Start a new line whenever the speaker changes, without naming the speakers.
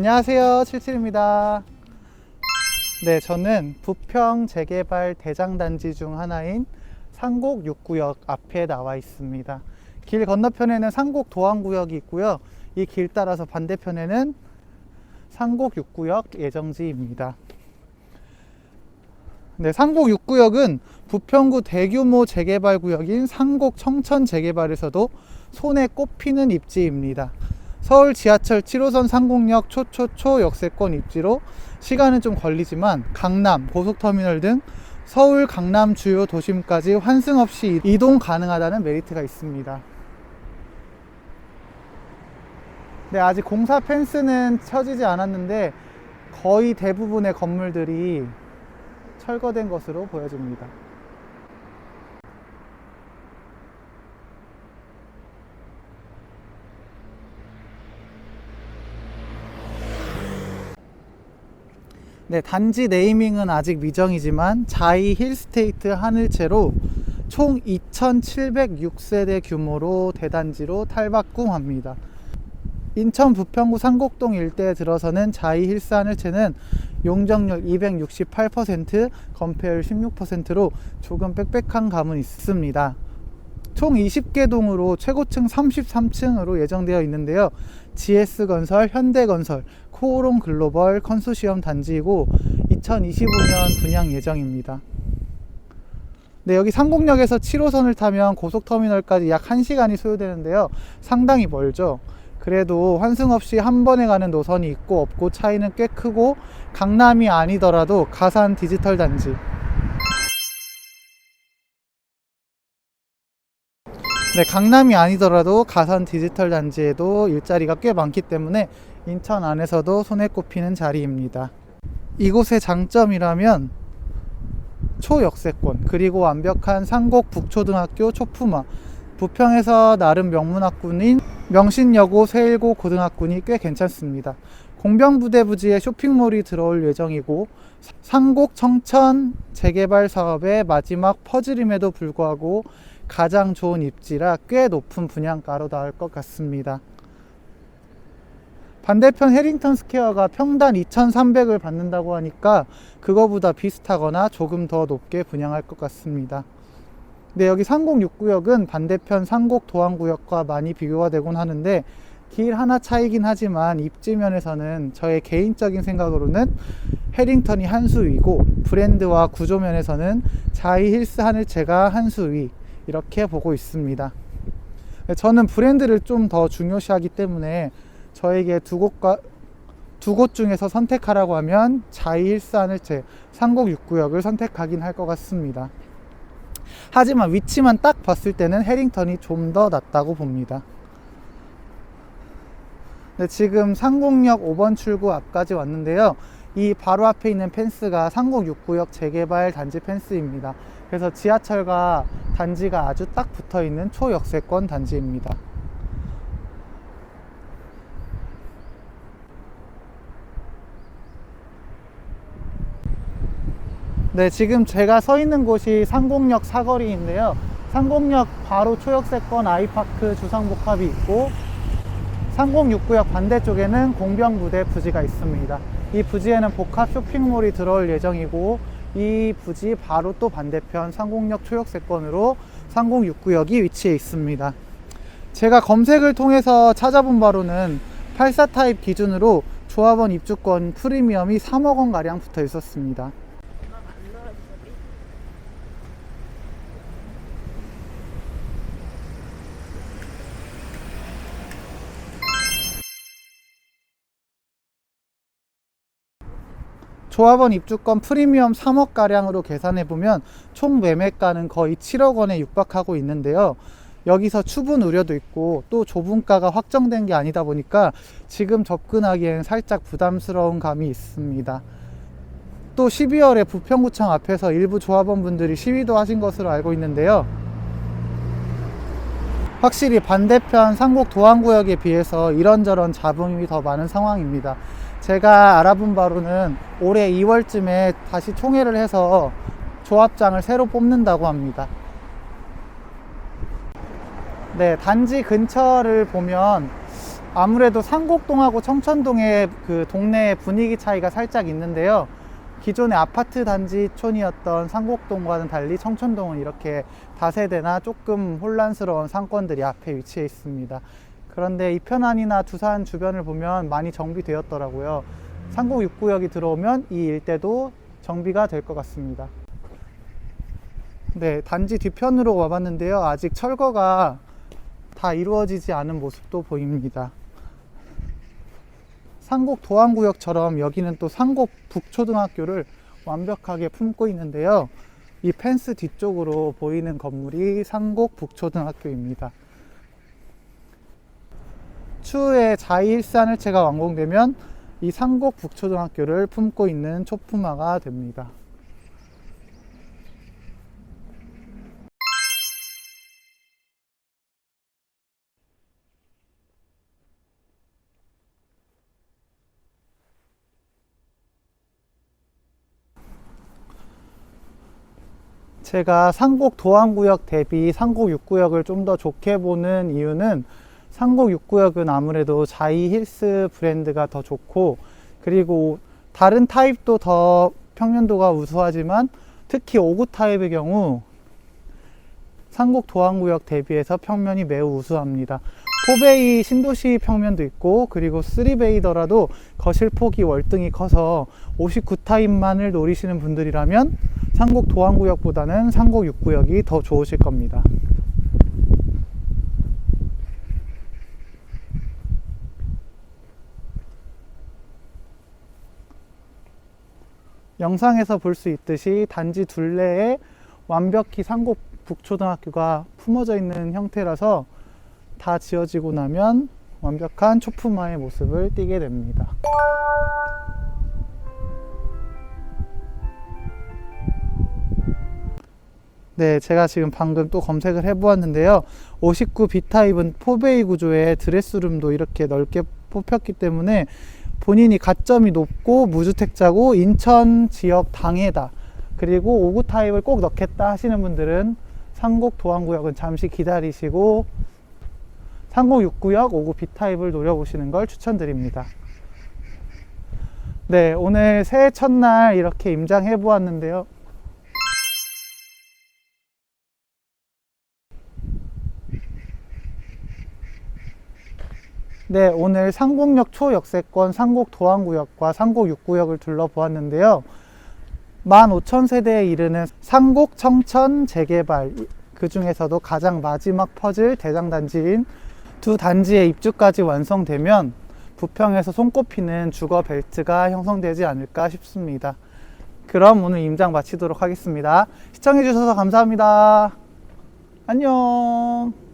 안녕하세요. 77입니다. 네, 저는 부평 재개발 대장단지 중 하나인 상곡 6구역 앞에 나와 있습니다. 길 건너편에는 상곡 도안구역이 있고요. 이 길 따라서 반대편에는 상곡 6구역 예정지입니다. 네, 상곡 6구역은 부평구 대규모 재개발 구역인 상곡 청천 재개발에서도 손에 꼽히는 입지입니다. 서울 지하철 7호선 상곡역 초초초 역세권 입지로 시간은 좀 걸리지만 강남, 고속터미널 등 서울, 강남 주요 도심까지 환승 없이 이동 가능하다는 메리트가 있습니다. 네, 아직 공사 펜스는 쳐지지 않았는데 거의 대부분의 건물들이 철거된 것으로 보여집니다. 네, 단지 네이밍은 아직 미정이지만 자이 힐스테이트 하늘채로 총 2,706세대 규모로 대단지로 탈바꿈합니다. 인천 부평구 상곡동 일대에 들어서는 자이 힐스 하늘채는 용적률 268%, 건폐율 16%로 조금 빽빽한 감은 있습니다. 총 20개 동으로 최고층 33층으로 예정되어 있는데요. GS건설, 현대건설, 코오롱 글로벌 컨소시엄 단지이고 2025년 분양 예정입니다. 네, 여기 상곡역에서 7호선을 타면 고속터미널까지 약 1시간이 소요되는데요. 상당히 멀죠. 그래도 환승 없이 한 번에 가는 노선이 있고 없고 차이는 꽤 크고 강남이 아니더라도 가산 디지털 단지 네, 강남이 아니더라도 가산 디지털 단지에도 일자리가 꽤 많기 때문에 인천 안에서도 손에 꼽히는 자리입니다. 이곳의 장점이라면 초역세권 그리고 완벽한 상곡 북초등학교 초품화 부평에서 나름 명문학군인 명신여고 세일고 고등학군이 꽤 괜찮습니다. 공병부대 부지에 쇼핑몰이 들어올 예정이고 상곡 청천 재개발 사업의 마지막 퍼즐임에도 불구하고 가장 좋은 입지라 꽤 높은 분양가로 나올 것 같습니다. 반대편 해링턴 스퀘어가 평당 2,300을 받는다고 하니까 그거보다 비슷하거나 조금 더 높게 분양할 것 같습니다. 네, 여기 상곡 6구역은 반대편 상곡 도안구역과 많이 비교가 되곤 하는데 길 하나 차이긴 하지만 입지 면에서는 저의 개인적인 생각으로는 해링턴이 한 수 위고 브랜드와 구조 면에서는 자이 힐스 하늘채가 한 수 위 이렇게 보고 있습니다. 네, 저는 브랜드를 좀 더 중요시하기 때문에 저에게 두 곳과 두 곳 중에서 선택하라고 하면 자이 힐스 하늘채 상곡 6구역을 선택하긴 할 것 같습니다. 하지만 위치만 딱 봤을 때는 해링턴이 좀 더 낫다고 봅니다. 네, 지금 상곡역 5번 출구 앞까지 왔는데요. 이 바로 앞에 있는 펜스가 상곡 6구역 재개발 단지 펜스입니다. 그래서 지하철과 단지가 아주 딱 붙어 있는 초역세권 단지입니다. 네, 지금 제가 서 있는 곳이 상곡역 사거리인데요. 상곡역 바로 초역세권 아이파크 주상복합이 있고 상곡 6구역 반대쪽에는 공병부대 부지가 있습니다. 이 부지에는 복합 쇼핑몰이 들어올 예정이고 이 부지 바로 또 반대편 상곡역 초역세권으로 상곡 6구역이 위치해 있습니다. 제가 검색을 통해서 찾아본 바로는 84 타입 기준으로 조합원 입주권 프리미엄이 3억 원 가량 붙어 있었습니다. 조합원 입주권 프리미엄 3억 가량으로 계산해 보면 총 매매가는 거의 7억 원에 육박하고 있는데요. 여기서 추분 우려도 있고 또 조분가가 확정된 게 아니다 보니까 지금 접근하기엔 살짝 부담스러운 감이 있습니다. 또 12월에 부평구청 앞에서 일부 조합원분들이 시위도 하신 것으로 알고 있는데요. 확실히 반대편 상곡 도안구역에 비해서 이런저런 잡음이 더 많은 상황입니다. 제가 알아본 바로는 올해 2월쯤에 다시 총회를 해서 조합장을 새로 뽑는다고 합니다. 네, 단지 근처를 보면 아무래도 상곡동하고 청천동의 그 동네 분위기 차이가 살짝 있는데요. 기존의 아파트 단지촌이었던 상곡동과는 달리 청천동은 이렇게 다세대나 조금 혼란스러운 상권들이 앞에 위치해 있습니다. 그런데 이편안이나 두산 주변을 보면 많이 정비되었더라고요. 상곡 6구역이 들어오면 이 일대도 정비가 될 것 같습니다. 네, 단지 뒤편으로 와봤는데요. 아직 철거가 다 이루어지지 않은 모습도 보입니다. 상곡 도안구역처럼 여기는 또 상곡 북초등학교를 완벽하게 품고 있는데요. 이 펜스 뒤쪽으로 보이는 건물이 상곡 북초등학교입니다. 추후에 자이일산을체가 완공되면 이 상곡 북초등학교를 품고 있는 초품화가 됩니다. 제가 상곡 도안구역 대비 상곡 6구역을 좀 더 좋게 보는 이유는 상곡 6구역은 아무래도 자이 힐스 브랜드가 더 좋고 그리고 다른 타입도 더 평면도가 우수하지만 특히 5구 타입의 경우 상곡 도안구역 대비해서 평면이 매우 우수합니다. 4베이 신도시 평면도 있고 그리고 3베이더라도 거실 폭이 월등히 커서 59 타입만을 노리시는 분들이라면 상곡 도안구역보다는 상곡 6구역이 더 좋으실 겁니다. 영상에서 볼 수 있듯이 단지 둘레에 완벽히 상곡 북초등학교가 품어져 있는 형태라서 다 지어지고 나면 완벽한 초품화의 모습을 띠게 됩니다. 네, 제가 지금 방금 또 검색을 해보았는데요. 59 B타입은 4베이 구조의 드레스룸도 이렇게 넓게 뽑혔기 때문에 본인이 가점이 높고 무주택자고 인천 지역 당해다. 그리고 59 타입을 꼭 넣겠다 하시는 분들은 상곡 도안구역은 잠시 기다리시고 상곡 6구역 59 B타입을 노려보시는 걸 추천드립니다. 네, 오늘 새해 첫날 이렇게 임장해 보았는데요. 네, 오늘 상곡역 초역세권 상곡 도안구역과 상곡 6구역을 둘러보았는데요. 15,000세대에 이르는 상곡 청천 재개발 그 중에서도 가장 마지막 퍼즐 대장단지인 두 단지의 입주까지 완성되면 부평에서 손꼽히는 주거 벨트가 형성되지 않을까 싶습니다. 그럼 오늘 임장 마치도록 하겠습니다. 시청해주셔서 감사합니다. 안녕.